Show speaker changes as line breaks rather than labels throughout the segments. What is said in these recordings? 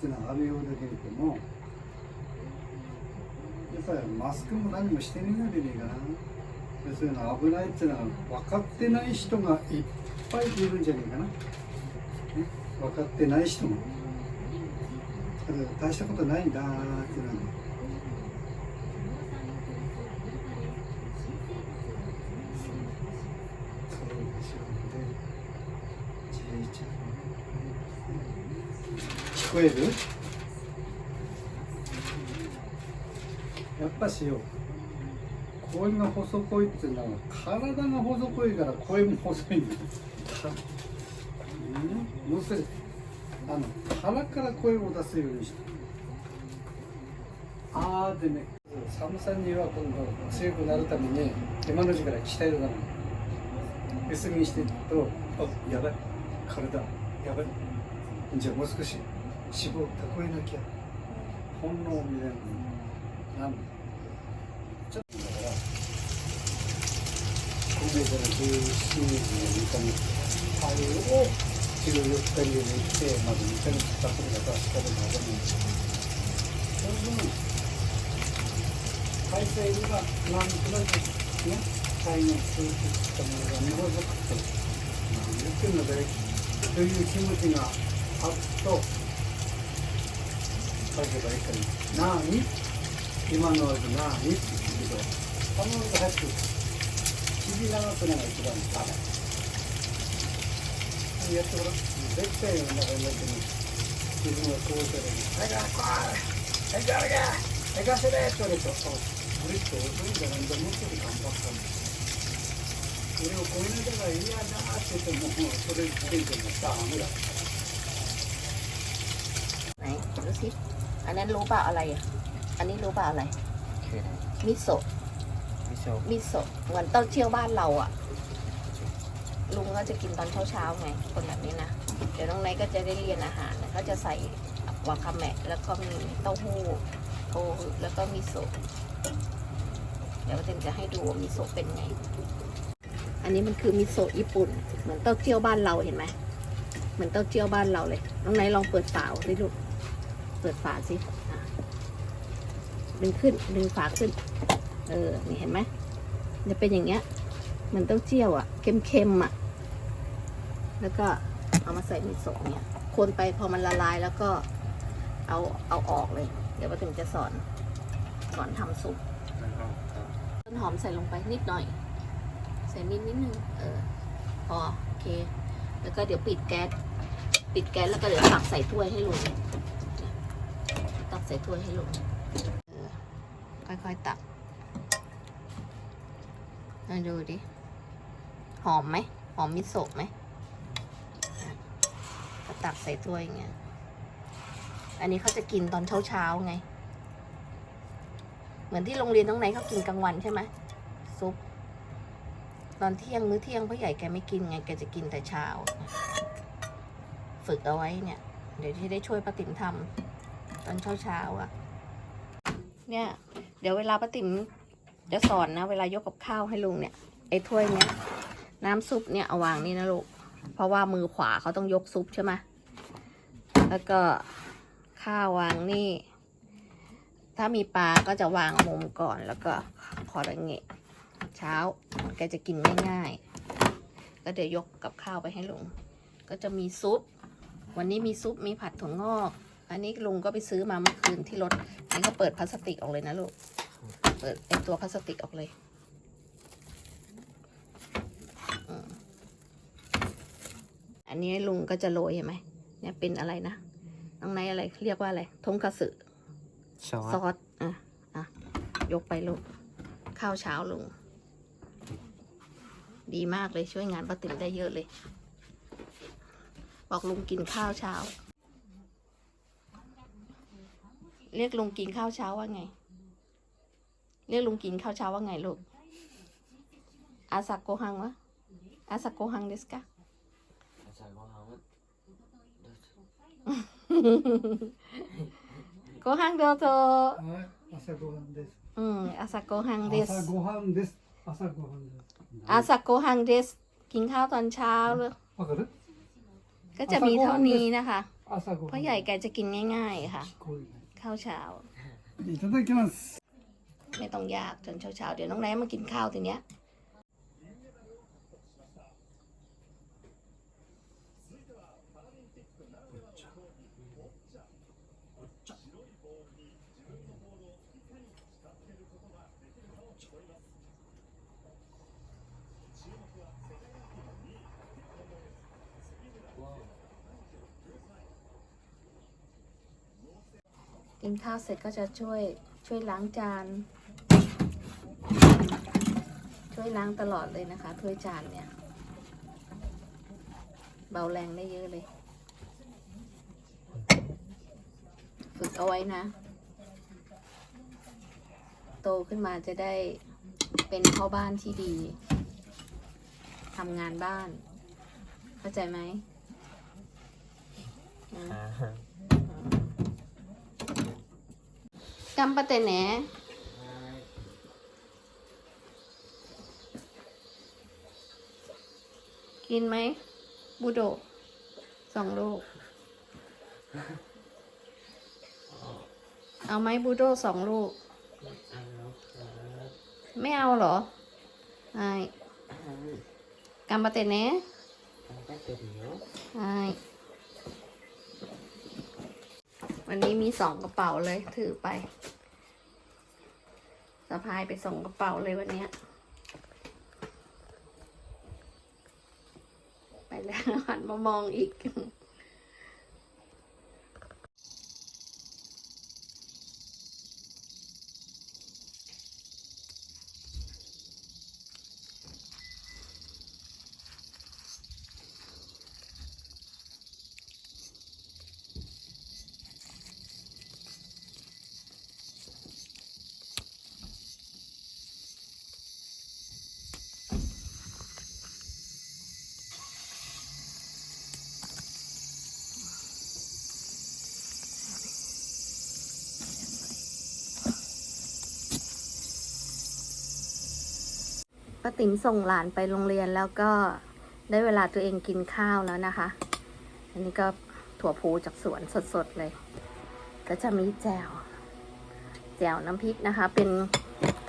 つのはあるようだけれどもやっぱりマスクも何もしてねえのでねえかな。でそういうの危ないっていうのは分かってない人がいっぱいいるんじゃねえかな、ね、分かってない人も。ただ大したことないんだっていうのは。そうでしょうねじいちゃん。こえる？やっぱしよ声が細こいっていうのは体が細こいから声も細いんだ。よ。うん？要するにあの腹から声を出すようにして。あーでね寒さには今度強くなるために今の時から鍛えるから休みしてるとあやばい。体やばい。じゃあもう少し。脂肪を蓄えなきゃ。本能を見れるなんちょっとだから今月から17日の2か月あれを治療4日に入れてまず2か月経ったるからかでも分んないんですその分体制がなんとなくね体の数値したものが長くて言ってんのでという気持ちがあるとあこれって遅いんじゃないんだもうちょっと頑張ったんだ」それを
ดูสิ อันนั้นรู้ป่ะอะไรอะ อันนี้รู้ป่ะอะไร
คืออะไร
มิโซะ
มิโซะ
มิโซะ เหมือนเต้าเจี้ยวบ้านเราอะ ลุงก็จะกินตอนเช้าๆไง คนแบบนี้นะ เดี๋ยวน้องไนท์ก็จะได้เรียนอาหารนะก็จะใส่วาคาเมะแล้วก็มีเต้าหู้โทแล้วก็มิโซะ เดี๋ยวเต็มจะให้ดูว่ามิโซะเป็นไง อันนี้มันคือมิโซะญี่ปุ่น เหมือนเต้าเจี้ยวบ้านเราเห็นไหมเหมือนเต้าเจี้ยวบ้านเราเลย น้องไนท์ลองเปิดฝาสิลูก เปิดฝาสิดึงขึ้นดึงฝาขึ้น เออ นี่เห็นไหมจะเป็นอย่างเงี้ยเหมือนเต้าเจี้ยวอะ่ะ เค็มๆอะ่ะ แล้วก็เอามาใส่มิโซะเนี่ย คนไปพอมันละลายแล้วก็เอาเอาออกเลย เดี๋ยวป้าถึงจะสอนสอนทำซุป
แล้วก็ครับ
ต้นหอมใส่ลงไปนิดหน่อย ใส่นิดนิดนึง เออ พอ โอเค แล้วก็เดี๋ยวปิดแก๊ส ปิดแก๊สแล้วก็เดี๋ยวตักใส่ถ้วยให้ลุง ใส่ถ้วยให้ลุงค่อยๆตักมาดูดิ หอมไหม หอมมิโซะไหมก็ตักใส่ถ้วยอย่างเงี้ย อันนี้เขาจะกินตอนเช้าๆไง เหมือนที่โรงเรียนน้องไหนเขากินกลางวันใช่ไหมซุป ตอนเที่ยงมื้อเที่ยงพ่อใหญ่แกไม่กินไง แกจะกินแต่เช้า ฝึกเอาไว้เนี่ย เดี๋ยวที่ได้ช่วยป้าติ๋มทำ ตอนเช้าเช้าอะ เนี่ย เดี๋ยวเวลาป้าติ๋มจะสอนนะ เวลายกกับข้าวให้ลุงเนี่ยไอ้ถ้วยเนี้ยน้ำซุปเนี่ยเอาวางนี่นะลูกเพราะว่ามือขวาเขาต้องยกซุปใช่ไหมแล้วก็ข้าววางนี่ ถ้ามีปลาก็จะวางมุมก่อนแล้วก็พอละเงะเช้าแกจะกินง่ายๆก็เดี๋ยวยกกับข้าวไปให้ลุงก็จะมีซุป วันนี้มีซุปมีผัดถั่วงอก อันนี้ลุงก็ไปซื้อมาเมื่อคืนที่รถนี่ก็เปิดพลาสติกออกเลยนะลูก เปิดไอตัวพลาสติกออกเลยอืมอันนี้ลุงก็จะโรยเห็นไหมเนี่ยเป็นอะไรนะน้องไนท์อะไรเรียกว่าอะไรทงกระสือ
ซอ
ซ
ส
อสอะอะยกไปลูกข้าวเช้าลุง ดีมากเลยช่วยงานป้าติ๋มได้เยอะเลย บอกลุงกินข้าวเช้า เรียกลุงกินข้าวเช้าว่าไง เรียกลุงกินข้าวเช้าว่าไงลูกอาซาโกฮังวะอาซาโกฮังเดสกะ
อซาโกฮัง
โกฮังเดโต
อาซาโกฮังเดส
อืมอาซาโกฮังเดส
อซาโกฮังเดส
อาซากโกหังเดสกินข้าวตอนเช้าลู
ก
ก็จะมีเท่านี้นะคะ
เพ
ราะใหญ่แกจะกินง่าย ๆ ค่ะ ข้าวเช้า
のいただきます
ไม่ต้องยากจนเช้าๆ เดี๋ยวน้องไนท์มากินข้าวทีเนี้ย กินข้าวเสร็จก็จะช่วยช่วยล้างจาน ช่วยล้างตลอดเลยนะคะถ้วยจานเนี่ย เบาแรงได้เยอะเลย ฝึกเอาไว้นะ โตขึ้นมาจะได้เป็นพ่อบ้านที่ดีทำงานบ้าน เข้าใจไหมอืม กำปะเตแหนกินไหมบูโดสองลูกเอาไหมบูโดสองลูก ไม่เอาเหรอไอ้กำปะเตแหนไอ้วันนี้มีสองกระเป๋าเลยถือไปะพายไปส่งกระเป๋าเลยวันนี้ไปแล้วหันมามองอีก ติ๋มส่งหลานไปโรงเรียนแล้วก็ได้เวลาตัวเองกินข้าวแล้วนะคะ อันนี้ก็ถั่วพูจากสวนสดๆเลย ก็จะมีแจ่ว แจ่วน้ำพริกนะคะ เป็น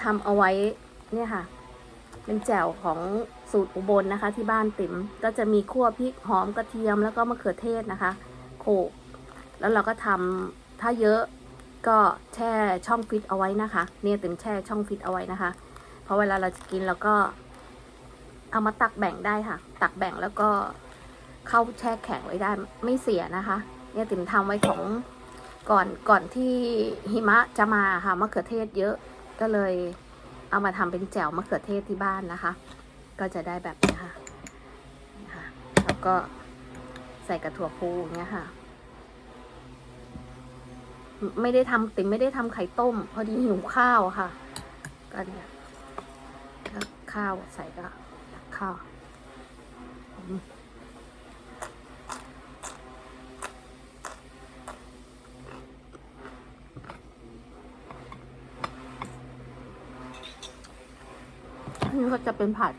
ทำเอาไว้เนี่ยค่ะ เป็นแจ่วของสูตรอุบลนะคะ ที่บ้านติ๋มก็จะมีคั่วพริกหอมกระเทียมแล้วก็มะเขือเทศนะคะ โขลกแล้วเราก็ทำถ้าเยอะก็แช่ช่องฟิตเอาไว้นะคะ เนี่ยติ๋มแช่ช่องฟิตเอาไว้นะคะ ราะเวลาเราจะกินเราก็ เอามาตักแบ่งได้ค่ะ ตักแบ่งแล้วก็เข้าแช่แข็งไว้ได้ไม่เสียนะคะ เนี่ยติ๋มทำไว้ของก่อนก่อนที่หิมะจะมาค่ะมะเขือเทศเยอะก็เลยเอามาทำเป็นแจ่วมะเขือเทศที่บ้านนะคะ ก็จะได้แบบนี้ค่ะนะคะแล้วก็ใส่กระถั่วพูงเงี้ยค่ะ ไม่ได้ทำติ๋มไม่ได้ทำไข่ต้ม พอดีหิวข้าวค่ะก็เนี่ย ข้าวใส่ก็ตักข้าวอันนี้ก็จะเป็นผัด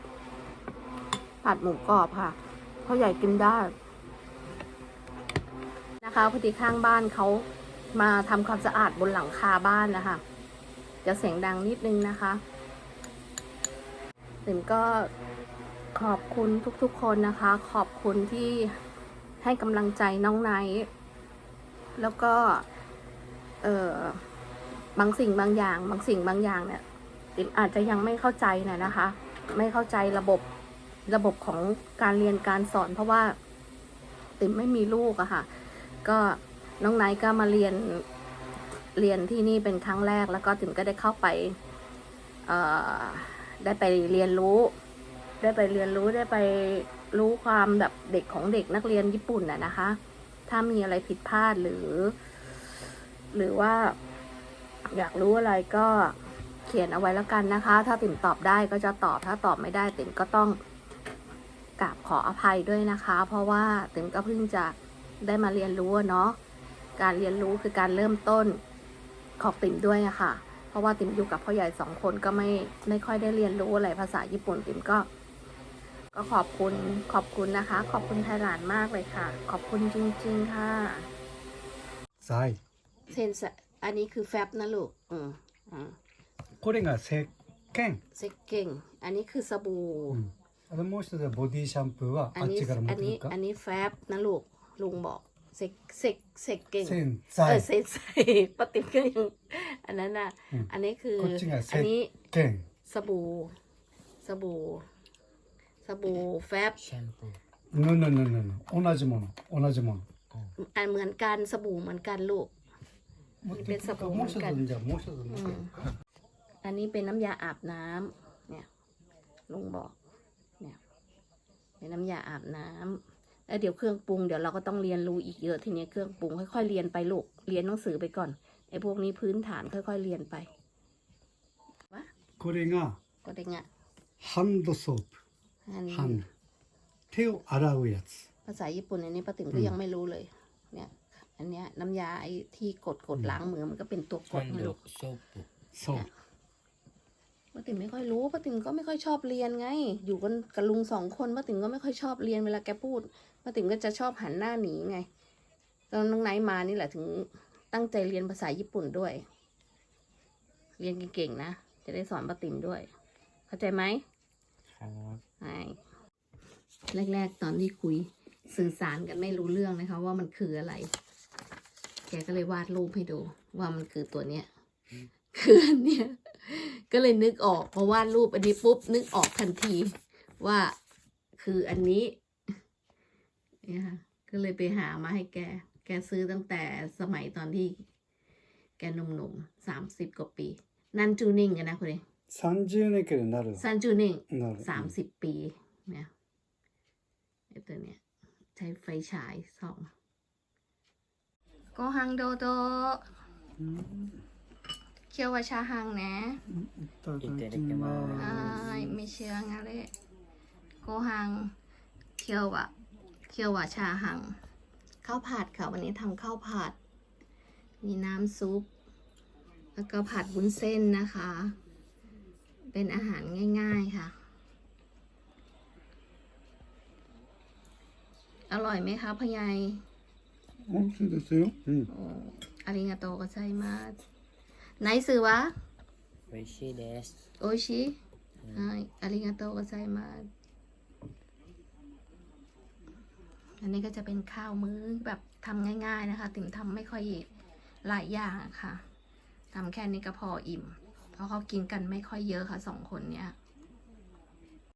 ผัดหมูกรอบค่ะเขาใหญ่กินได้ นะคะพอดีข้างบ้านเขามาทำความสะอาดบนหลังคาบ้านนะคะ จะเสียงดังนิดนึงนะคะ ติ๋มก็ขอบคุณทุกๆคนนะคะ ขอบคุณที่ให้กำลังใจน้องไนท์แล้วก็ เออบางสิ่งบางอย่าง บางสิ่งบางอย่างเนี่ยติ๋มอาจจะยังไม่เข้าใจนะนะคะ ไม่เข้าใจระบบระบบของการเรียนการสอน เพราะว่าติ๋มไม่มีลูกอะค่ะ ก็น้องไนท์ก็มาเรียนเรียนที่นี่เป็นครั้งแรก แล้วก็ถึงก็ได้เข้าไป เอ่อ ได้ไปเรียนรู้ ได้ไปเรียนรู้ได้ไปรู้ความแบบเด็กของเด็กนักเรียนญี่ปุ่นน่ะนะคะ ถ้ามีอะไรผิดพลาดหรือ หรือว่า อยากรู้อะไรก็เขียนเอาไว้แล้วกันนะคะ ถ้าติ่มตอบได้ก็จะตอบถ้าตอบไม่ได้ติ่มก็ต้องกราบขออภัยด้วยนะคะ เพราะว่าติ่มก็เพิ่งจะได้มาเรียนรู้เนาะการเรียนรู้คือการเริ่มต้นของติ๋มด้วยอะค่ะ เพราะว่าติ๋มอยู่กับพ่อใหญ่สองคนก็ไม่ไม่ค่อยได้เรียนรู้อะไรภาษาญี่ปุ่นติ๋มก็ ก็ขอบคุณขอบคุณนะคะ ขอบคุณไทยหลานมากเลยค่ะ ขอบคุณจริง ๆ ค่ะ
さい
เซนสอันนี้คือแฟบนะลูก อืมอืม
これが石鹸、
เซ็กเก่ง อันนี้คือสบู่
うん、あともう一つはボディシャンプーは
อั
あ
น
っ
นี้
ちから持
อั
っ
น
てく
นี้
るか
อันนี้แฟบนะลูก ลุงบอก เซ็กเซ็กเซ็กเก่ง
洗
เออ
剤
เซ็กใส่ปฏิมก็ยังอันนั้นน่ะ
อืม
อันนี้คือ
こっちが
อันนี้
石鹸
สบู่ สบู่ สบู่แฟบ
แชมพู
no no no no no 同じもの同じもの
อันเหมือนกันสบู่เหมือนกันลูก
もう
別サポ
もう一つじゃあもう一つ持って
อืมอันนี้เป็นน้ำยาอาบน้ำเนี่ย ลุงบอก เนี่ย เป็นน้ำยาอาบน้ำ แล้วเดี๋ยวเครื่องปรุงเดี๋ยวเราก็ต้องเรียนรู้อีกเยอะทีนี้เครื่องปรุงค่อยๆเรียนไปลูก เรียนหนังสือไปก่อน ไอ้พวกนี้พื้นฐานค่อยๆเรียนไป
これが
ก็ได้งะ
ハンドソープ
อันนี้
ハンド手を洗うやつ
ภาษาญี่ปุ่นอันนี้ป้าติ๋มก็ยังไม่รู้เลย เนี่ย อันเนี้ยน้ำยาไอ้ที่กดกดล้างมือมันก็เป็นตัวก
ハ
ด
ン
นะ
ド
ลูก
ソープ
そう
ป้าติ๋มไม่ค่อยรู้ป้าติ๋มก็ไม่ค่อยชอบเรียนไง อยู่กันกับลุงสองคนป้าติ๋มก็ไม่ค่อยชอบเรียนเวลาแกพูด ป้าติ๋มก็จะชอบหันหน้าหนีไงตอนน้องไนท์มานี่แหละถึงตั้งใจเรียนภาษาญี่ปุ่นด้วย เรียนเก่งๆนะ จะได้สอนป้าติ๋มด้วย เข้าใจไหม
ครับ
ใช่แรก ๆ ตอนที่คุยสื่อสารกันไม่รู้เรื่องนะคะ ว่ามันคืออะไร แกก็เลยวาดรูปให้ดู ว่ามันคือตัวเนี้ยคืออันเนี้ยก็เลยนึกออกพอวาดรูปอันนี้ปุ๊บนึกออกทันทีว่าคืออันนี้ เนี่ยค่ะก็เลยไปหามาให้แก แกซื้อตั้งแต่สมัยตอนที่ แกหนุ่มๆสามสิบกว่าปี นันจูนิงกันนะคุณเอง
30年くらいになる
ซันจูนิง
なる
สามสิบปีเนี่ยไอตัวเนี้ย ใช้ไฟฉายส่องโกฮังโดโดเคียววาชาฮังนะ
いただきま
อ่าไม่เชื่องั้นเลยโกฮัง เคียววะเคียววาชาฮังข้าวผัดค่ะ วันนี้ทำข้าวผัด มีน้ำซุป แล้วก็ผัดวุ้นเส้นนะคะ เป็นอาหารง่าย ๆค่ะ อร่อยไหมคะพะยาย
美味しいですようん
โอ้อาริงาโตก็ใช่มากไหนซื้อวะ
美味しいです
โอชิใช่อาริงาโตก็ใช่ อันนี้ก็จะเป็นข้าวมื้อแบบทำง่าย ๆนะคะ ติ๋มทำไม่ค่อยหลายอย่างะค่ะทำแค่นี้ก็พออิ่ม เพราะเขากินกันไม่ค่อยเยอะค่ะสองคนเนี้ย